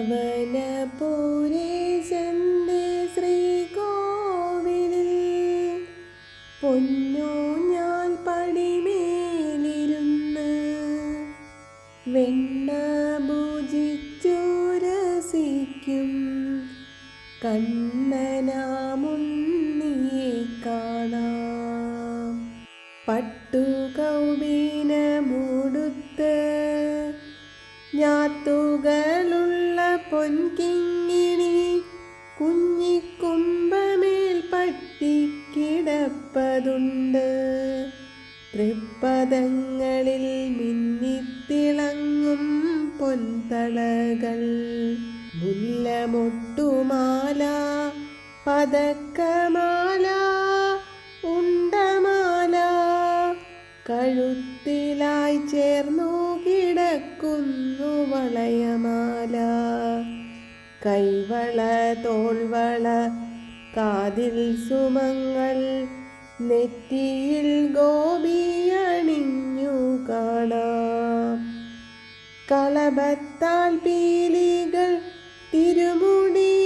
പവനപുരേശന്റെ ശ്രീകോവിലിൽ. ഞാൻ പടിമേലിരുന്ന് വെണ്ണ ഭുജിച്ചു രസിക്കും. കണ്ണനാമുന്നിയെ കാണാം. പട്ടു കൗബീനമുടുത്ത് ഞാത്തുകളുള്ള പൊൻകിങ്ങിണി കുഞ്ഞിക്കുമ്പമേൽ പട്ടിക്കിടപ്പതുണ്ട്. തൃപ്പദങ്ങളിൽ മിന്നിത്തിളങ്ങും പൊൻതളകൾ. മുല്ലമൊട്ടുമാല പതക്കമാല ഉണ്ടമാല. കഴുത്തിലായി ചേർന്നു കിടക്കുന്നു വളയമാല. കൈവള തോൾവള കാതിൽ സുമങ്ങൾ നെറ്റിയിൽ ഗോപിയണിഞ്ഞു കാണാം. കളഭത്താൽ പീലികൾ തിരുമുടി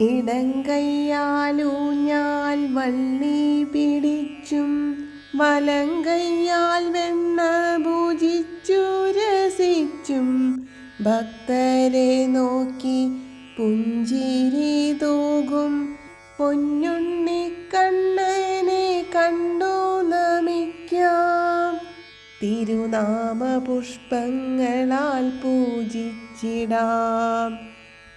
ഇടങ്കയ്യാലൂഞ്ഞാൽ വള്ളി പിടിച്ചും വലങ്കയ്യാൽ വെണ്ണ പൂജിച്ചു രസിച്ചും. ഭക്തരെ നോക്കി പുഞ്ചിരി തൂകും പൊന്നുണ്ണിക്കണ്ണനെ കണ്ടു നമിക്കാം. തിരുനാമ പുഷ്പങ്ങളാൽ പൂജിച്ചിടാം.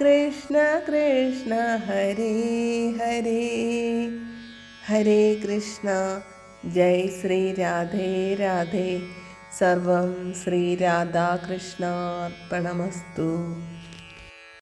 കൃഷ്ണ കൃഷ്ണ ഹരേ ഹരേ. ഹരേ കൃഷ്ണ. ജയ് ശ്രീ രാധേ രാധേ. സർവം ശ്രീ രാധാകൃഷ്ണാർപ്പണമസ്തു.